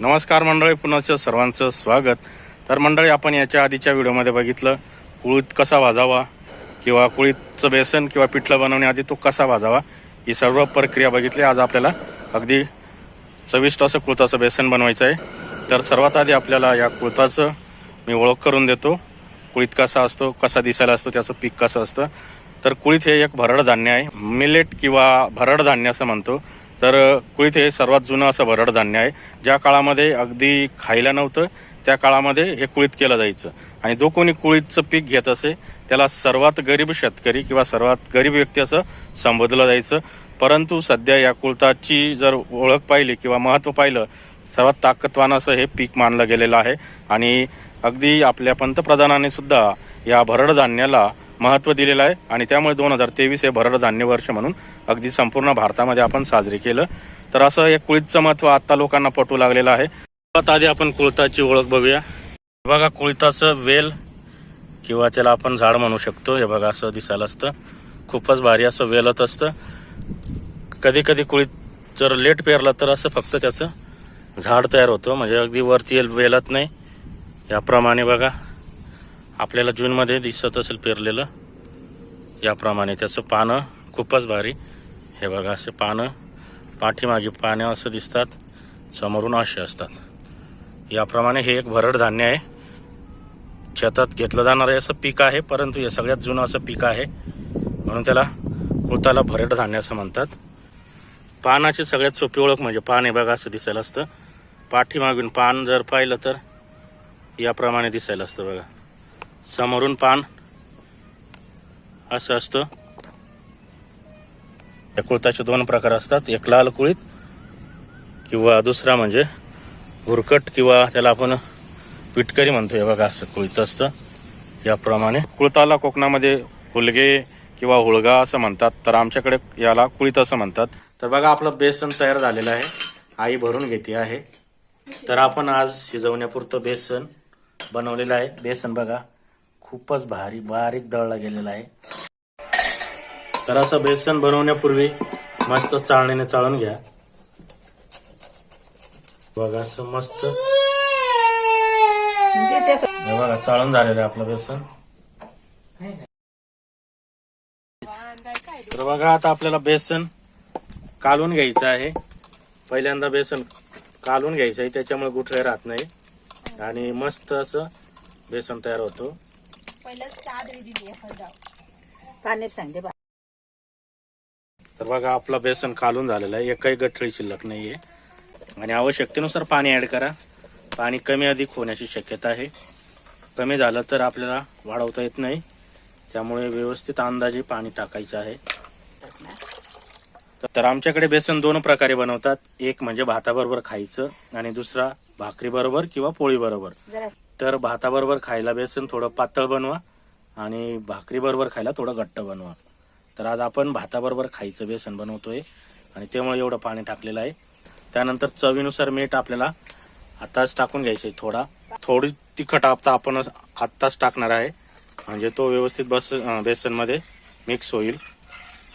नमस्कार मंडळी पुन्हा सर्वांचं स्वागत. तर मंडळी आपण याच्या आधीच्या व्हिडिओमध्ये बघितलं कुळीत कसा भाजावा किंवा कुळीतचं बेसन किंवा पिठलं बनवण्याआधी तो कसा भाजावा ही सर्व प्रक्रिया बघितली. आज आपल्याला अगदी चविष्ट असं कुळताचं बेसन बनवायचं आहे. तर सर्वात आधी आपल्याला या कुळताचं मी ओळख करून देतो. कुळीत कसा असतो कसा दिसायला असतो त्याचं पीक कसं असतं. तर कुळीत हे एक भरड धान्य आहे. मिलेट किंवा भरड धान्य असं म्हणतो. तर कुळीत हे सर्वात जुनं असं भरड धान्य आहे. ज्या काळामध्ये अगदी खायला नव्हतं त्या काळामध्ये हे कुळीत केलं जायचं. आणि जो कोणी कुळीतचं पीक घेत असे त्याला सर्वात गरीब शेतकरी किंवा सर्वात गरीब व्यक्ती असं संबोधलं जायचं. परंतु सध्या या कुळताची जर ओळख पाहिली किंवा महत्त्व पाहिलं सर्वात ताकदवान असं हे पीक मानलं गेलेलं आहे. आणि अगदी आपल्या पंतप्रधानांनी सुद्धा या भरड धान्याला महत्त्व दिलेलं आहे आणि त्यामुळे दोन हजार तेवीस हे भरड धान्य वर्ष म्हणून अगदी संपूर्ण भारतामध्ये आपण साजरे केलं. तर असं हे कुळीतचं महत्त्व आता लोकांना पटू लागलेलं आहे. सर्वात आधी आपण कुळताची ओळख बघूया. हे बघा कुळताचं वेल किंवा त्याला आपण झाड म्हणू शकतो. हे बघा असं दिसायला असतं. खूपच भारी असं वेलत असतं. कधी कधी कुळीत जर लेट पेरला तर असं फक्त त्याचं झाड तयार होतं. म्हणजे अगदी वरती वेलत नाही. याप्रमाणे बघा. आपल्याला जूनमध्ये दिसत असेल पेरलेलं. याप्रमाणे त्याचं पानं खूपच भारी. हे बघा असे पानं पाठीमागे पानं असं दिसतात समोरून असे असतात. याप्रमाणे हे एक भरड धान्य आहे. शेतात घेतलं जाणारं असं पीक आहे परंतु हे सगळ्यात जुनं असं पीक आहे. म्हणून त्याला कुळताला भरड धान्य असं म्हणतात. पानाची सगळ्यात सोपी ओळख म्हणजे पान हे बघा असं दिसायला असतं. पाठीमागून पान जर पाहिलं तर याप्रमाणे दिसायला असतं बघा. समोरून पान. असं असतं. या कुळताचे दोन प्रकार असतात. एक लाल कुळीत किंवा दुसरा म्हणजे उरकट किंवा त्याला आपण पिटकरी म्हणतो. हे बघा असं कुळीत असतं. याप्रमाणे कुळताला कोकणामध्ये हुलगे किंवा हुळगा असं म्हणतात. तर आमच्याकडे याला कुळीत असं म्हणतात. तर बघा आपलं बेसन तयार झालेलं आहे. आई भरून घेते आहे. तर आपण आज शिजवण्यापुरतं बेसन बनवलेलं आहे. बेसन बघा. खूपच भारी बारीक दळला गेलेला आहे. तर असं बेसन बनवण्यापूर्वी मस्त चाळणीने चाळून घ्या. बघा असं मस्त. हे बघा चाळून झालेलं आहे आपलं बेसन. तर बघा आता आपल्याला बेसन कालून घ्यायचं आहे. पहिल्यांदा बेसन कालून घ्यायचं आहे त्याच्यामुळे गुठळे राहत नाही. आणि मस्त असं बेसन तयार होतो. पहिलंच चादरी दिली एखादा पाणी सांगते बा. तर बघा आपला बेसन कालून झालेलं आहे. एकही गठळी शिल्लक नाहीये. आणि आवश्यकतेनुसार पाणी ऍड करा. पाणी कमी अधिक होण्याची शक्यता आहे. कमी झालं तर आपल्याला वाढवता येत नाही. त्यामुळे व्यवस्थित अंदाजे पाणी टाकायचं आहे. तर आमच्याकडे बेसन दोन प्रकारे बनवतात. एक म्हणजे भाताबरोबर खायचं आणि दुसरा भाकरी बरोबर किंवा पोळी बरोबर जरा तर भाताबरोबर खायला बेसन थोडं पातळ बनवा आणि भाकरी बरोबर खायला थोडं घट्ट बनवा. तर आज आपण भाताबरोबर खायचं बेसन बनवतोय आणि त्यामुळे एवढं पाणी टाकलेलं आहे. त्यानंतर चवीनुसार मीठ आपल्याला आत्ताच टाकून घ्यायचं आहे थोडा. थोडी तिखट आपता आपण आत्ताच टाकणार आहे. म्हणजे तो व्यवस्थित बस बेसनमध्ये मिक्स होईल.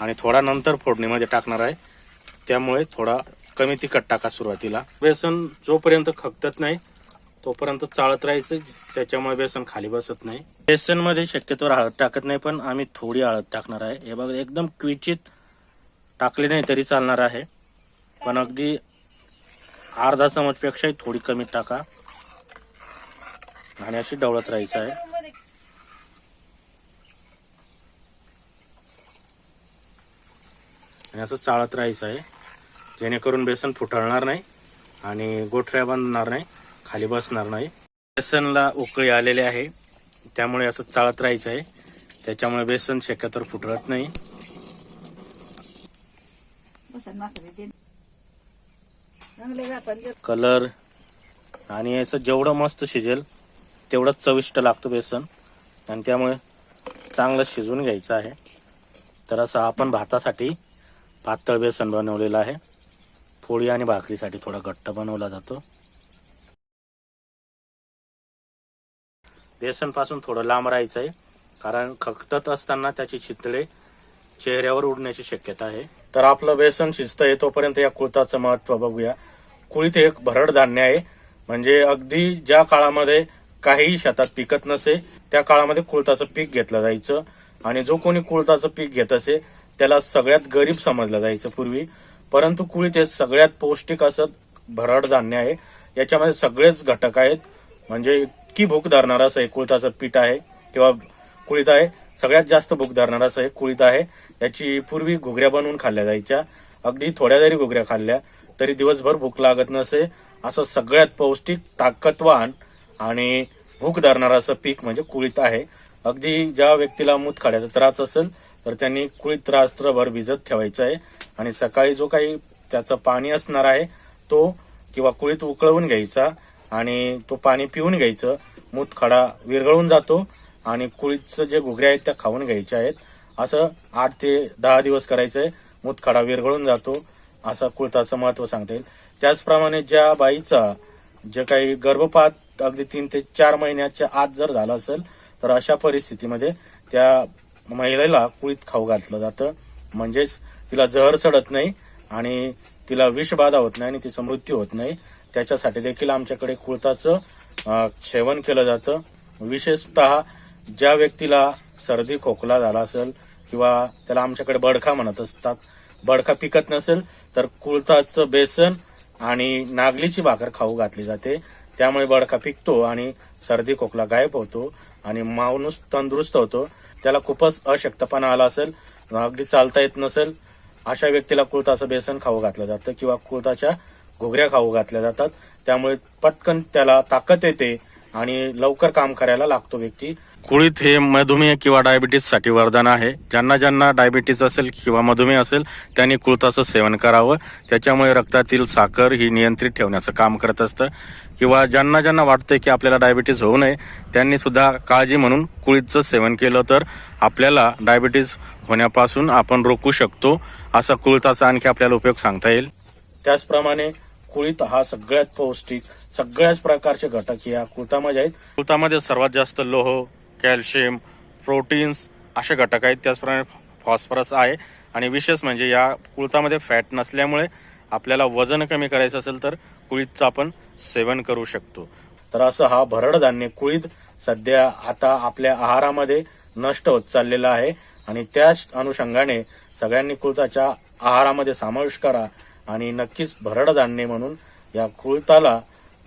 आणि थोडा नंतर फोडणीमध्ये टाकणार आहे. त्यामुळे थोडा कमी तिखट टाका सुरुवातीला. बेसन जोपर्यंत खकतत नाही तोपर्यंत चाळत राहायचं त्याच्यामुळे बेसन खाली बसत नाही. बेसनमध्ये शक्यतो हळद टाकत नाही पण आम्ही थोडी हळद टाकणार आहे. हे बघा एकदम क्विचित टाकली नाही तरी चालणार आहे. पण अगदी अर्धा चमच पेक्षाही थोडी कमी टाका. आणि अशी डवळत राहायचं आहे. आणि असं चाळत राहायचं आहे. जेणेकरून बेसन फुटळणार नाही आणि गोठऱ्या बांधणार नाही. खाली बसणार नाही. बेसनला उकळी आलेले आहे. त्यामुळे असं चाळत राहायचं आहे. त्याच्यामुळे बेसन शक्यतोवर फुटळत नाही. कलर आणि असं जेवढं मस्त शिजेल तेवढंच चविष्ट लागतं बेसन. आणि त्यामुळे चांगलं शिजवून घ्यायचं आहे. तर असं आपण भातासाठी पातळ बेसन बनवलेलं आहे. पोळी आणि भाकरीसाठी थोडा घट्ट बनवला जातो. बेसनपासून थोडं लांब राहायचं आहे कारण खखतत असताना त्याची चितळे चेहऱ्यावर उडण्याची शक्यता आहे. तर आपलं बेसन शिजत आहे तोपर्यंत या कुळताचं महत्त्व बघूया. कुळीत हे एक भरड धान्य आहे. म्हणजे अगदी ज्या काळामध्ये काही शेतात पिकत नसे त्या काळामध्ये कुळताचं पीक घेतलं जायचं. आणि जो कोणी कुळताचं पीक घेत असे त्याला सगळ्यात गरीब समजलं जायचं पूर्वी. परंतु कुळीत हे सगळ्यात पौष्टिक असं भरड धान्य आहे. याच्यामध्ये सगळेच घटक आहेत. म्हणजे इतकी भूक धरणार असं हे कुळताचं पीठ आहे किंवा कुळीत आहे. सगळ्यात जास्त भूक धरणार असं हे कुळीत आहे. याची पूर्वी घुगऱ्या बनवून खाल्ल्या जायच्या. अगदी थोड्या जरी घुगऱ्या खाल्ल्या तरी दिवसभर भूक लागत नसे. असं सगळ्यात पौष्टिक ताकदवान आणि भूक धरणारं असं पीक म्हणजे कुळीत आहे. अगदी ज्या व्यक्तीला मूतखाड्याचा त्रास असेल तर त्यांनी कुळीत रात्रभर भिजत ठेवायचं आहे. आणि सकाळी जो काही त्याचं पाणी असणार आहे तो किंवा कुळीत उकळवून घ्यायचा. आणि तो पाणी पिऊन घ्यायचं. मूतखडा विरघळून जातो आणि कुळीतचं जे घुगऱ्या आहेत त्या खाऊन घ्यायच्या आहेत. असं आठ ते दहा दिवस करायचं आहे मूतखडा विरघळून जातो. असं कुळताचं महत्त्व सांगता येईल. त्याचप्रमाणे ज्या बाईचा जे काही गर्भपात अगदी तीन ते चार महिन्याच्या आत जर झाला असेल तर अशा परिस्थितीमध्ये त्या महिलेला कुळीत खाऊ घातलं जातं. म्हणजेच तिला जहर सडत नाही आणि तिला विषबाधा होत नाही आणि तिचा मृत्यू होत नाही. त्याच्यासाठी देखील आमच्याकडे कुळताचं सेवन केलं जातं. विशेषतः ज्या व्यक्तीला सर्दी खोकला झाला असेल किंवा त्याला आमच्याकडे बडखा म्हणत असतात बडखा पिकत नसेल तर कुळताचं बेसन आणि नागलीची भाकर खाऊ घातली जाते. त्यामुळे बडका पिकतो आणि सर्दी खोकला गायब होतो आणि माणूस तंदुरुस्त होतो. त्याला खूपच अशक्तपणा आला असेल अगदी चालता येत नसेल अशा व्यक्तीला कुळताचं बेसन खाऊ घातलं जातं किंवा कुळताच्या घुगऱ्या खाऊ घातल्या जातात. त्यामुळे पटकन त्याला ताकद येते आणि लवकर काम करायला लागतो व्यक्ती. कुळीत हे मधुमेह किंवा डायबिटीससाठी वरदान आहे. ज्यांना ज्यांना डायबिटीस असेल किंवा मधुमेह असेल त्यांनी कुळताचं सेवन करावं. त्याच्यामुळे रक्तातील साखर ही नियंत्रित ठेवण्याचं काम करत असतं. किंवा ज्यांना ज्यांना वाटतंय की आपल्याला डायबिटीस होऊ नये त्यांनी सुद्धा काळजी म्हणून कुळीतचं सेवन केलं तर आपल्याला डायबिटीस होण्यापासून आपण रोखू शकतो असा कुळताचा आणखी आपल्याला उपयोग सांगता येईल. त्याचप्रमाणे कुळीत हा सगळ्यात पौष्टिक सगळ्याच प्रकारचे घटक या कुळतामध्ये आहेत. कुळतामध्ये सर्वात जास्त लोह कॅल्शियम प्रोटीन्स असे घटक आहेत. त्याचप्रमाणे फॉस्फरस आहे. आणि विशेष म्हणजे या कुळतामध्ये फॅट नसल्यामुळे आपल्याला वजन कमी करायचं असेल तर कुळीतचं आपण सेवन करू शकतो. तर असं हा भरड धान्य कुळीत सध्या आता आपल्या आहारामध्ये नष्ट होत चाललेला आहे. आणि त्याच अनुषंगाने सगळ्यांनी कुळताच्या आहारामध्ये समावेश करा आणि नक्कीच भरड धान्य म्हणून या कुळताला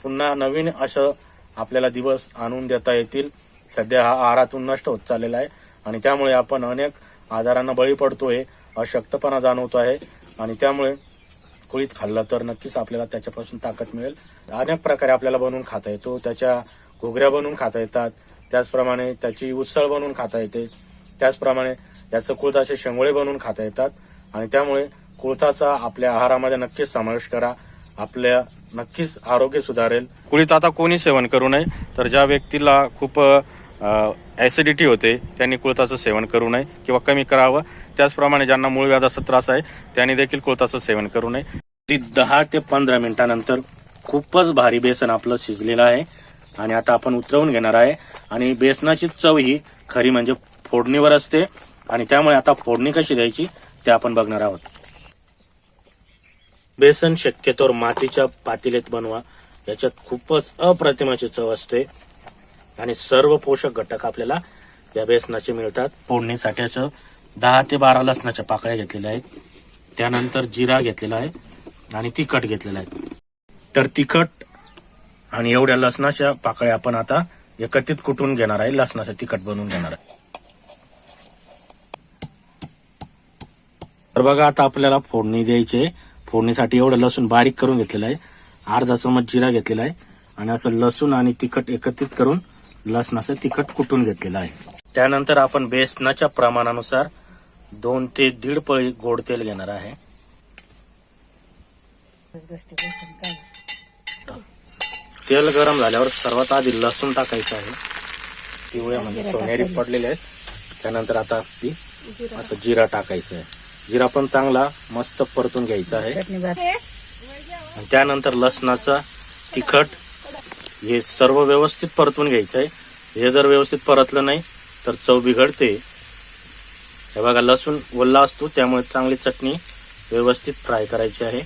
पुन्हा नवीन असं आपल्याला दिवस आणून देता येतील. सध्या हा आहारातून नष्ट होत चाललेला आहे आणि त्यामुळे आपण अनेक आजारांना बळी पडतोय अशक्तपणा जाणवतो आहे आणि त्यामुळे कुळीत खाल्लं तर नक्कीच आपल्याला त्याच्यापासून ताकद मिळेल. अनेक प्रकारे आपल्याला बनवून खाता येतो. त्याच्या घोगऱ्या बनवून खाता येतात. त्याचप्रमाणे त्याची उसळ बनवून खाता येते. त्याचप्रमाणे याचं कुळताचे शेंगोळे बनवून खाता येतात. आणि त्यामुळे कुळताचा आपल्या आहारामध्ये नक्कीच समावेश करा. आपल्या नक्कीच आरोग्य सुधारेल. कुळीत आता कोणी सेवन करू नये? तर ज्या व्यक्तीला खूप ऍसिडिटी होते त्यांनी कुळताचं सेवन करू नये किंवा कमी करावं. त्याचप्रमाणे ज्यांना मूळ व्याधाचा त्रास आहे त्यांनी देखील कुळताचं सेवन करू नये. ती दहा ते पंधरा मिनिटानंतर खूपच भारी बेसन आपलं शिजलेलं आहे. आणि आता आपण उतरवून घेणार आहे. आणि बेसनाची चव ही खरी म्हणजे फोडणीवर असते. आणि त्यामुळे आता फोडणी कशी द्यायची ते आपण बघणार आहोत. बेसन शक्यतोवर मातीच्या पातेल्यात बनवा. याच्यात खूपच अप्रतिमाची चव असते. आणि सर्व पोषक घटक आपल्याला या बेसनाचे मिळतात. फोडणीसाठी असं दहा ते बारा लसणाच्या पाकळ्या घेतलेल्या आहेत. त्यानंतर जिरा घेतलेला आहे आणि तिखट घेतलेला आहे. तर तिखट आणि एवढ्या लसणाच्या पाकळ्या आपण आता एकत्रित कुटून घेणार आहे. लसणाचं तिखट बनवून घेणार आहे. तर बघा आता आपल्याला फोडणी द्यायची आहे. फोडणीसाठी एवढं लसूण बारीक करून घेतलेलं आहे. अर्धा चमच जिरा घेतलेला आहे. आणि असं लसूण आणि तिखट एकत्रित करून लसणाचं तिखट कुटून घेतलेलं आहे. त्यानंतर आपण बेसनाच्या प्रमाणानुसार दोन ते दीड पळी गोड तेल घेणार आहे. तेल गरम झाल्यावर सर्वात आधी लसूण टाकायचं आहे. पिवळ्या म्हणजे सोनेरी पडलेले आहेत. त्यानंतर आता ती असं जिरा टाकायचं आहे. जिरा पण चांगला मस्त परतून घ्यायचा आहे. त्यानंतर लसणाचा तिखट हे सर्व व्यवस्थित परतून घ्यायचं आहे हे जर व्यवस्थित परतलं नाही तर चव बिघडते. हे बघा लसूण ओल्ला असतो त्यामुळे चांगली चटणी व्यवस्थित फ्राय करायची आहे.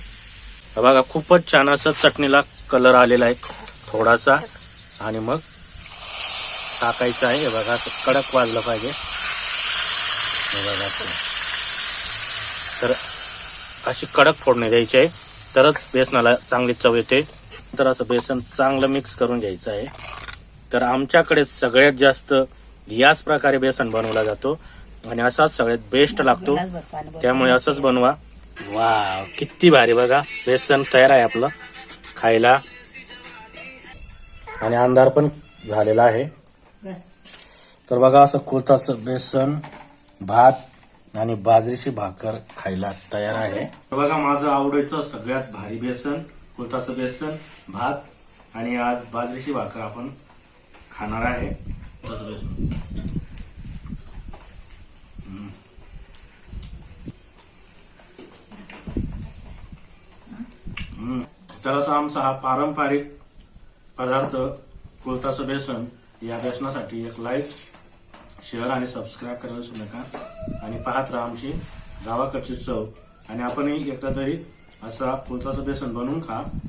हे बघा खूपच छान असं चटणीला कलर आलेला आहे. थोडासा आणि मग टाकायचं आहे. हे बघा असं कडक वाजलं पाहिजे. हे बघा. तर अशी कडक फोडणी द्यायची आहे. तरच बेसनाला चांगली चव येते. तर असं बेसन चांगलं मिक्स करून घ्यायचं आहे. तर आमच्याकडे सगळ्यात जास्त याच प्रकारे बेसन बनवला जातो. आणि असाच सगळ्यात बेस्ट लागतो. त्यामुळे असंच बनवा. वा किती भारी बघा. बेसन तयार आहे आपलं. खायला. आणि अंधार पण झालेला आहे. तर बघा असं कुळताचं बेसन भात आणि बाजरीची भाकर खायला तयार आहे. बघा माझं आवडायचं सगळ्यात भारी बेसन कुलताचं बेसन भात आणि आज बाजरीची भाकर आपण खाणार आहे. हम्म. तर असा आमचा हा पारंपरिक पदार्थ कुलताचं बेसन या बेसनासाठी एक लाईक शेअर आणि सबस्क्राईब करायला नका. आणि पाहत राहा आमची गावाकडची चव. आणि आपणही एकदा तरी असा कुळताचं बेसन बनवून खा.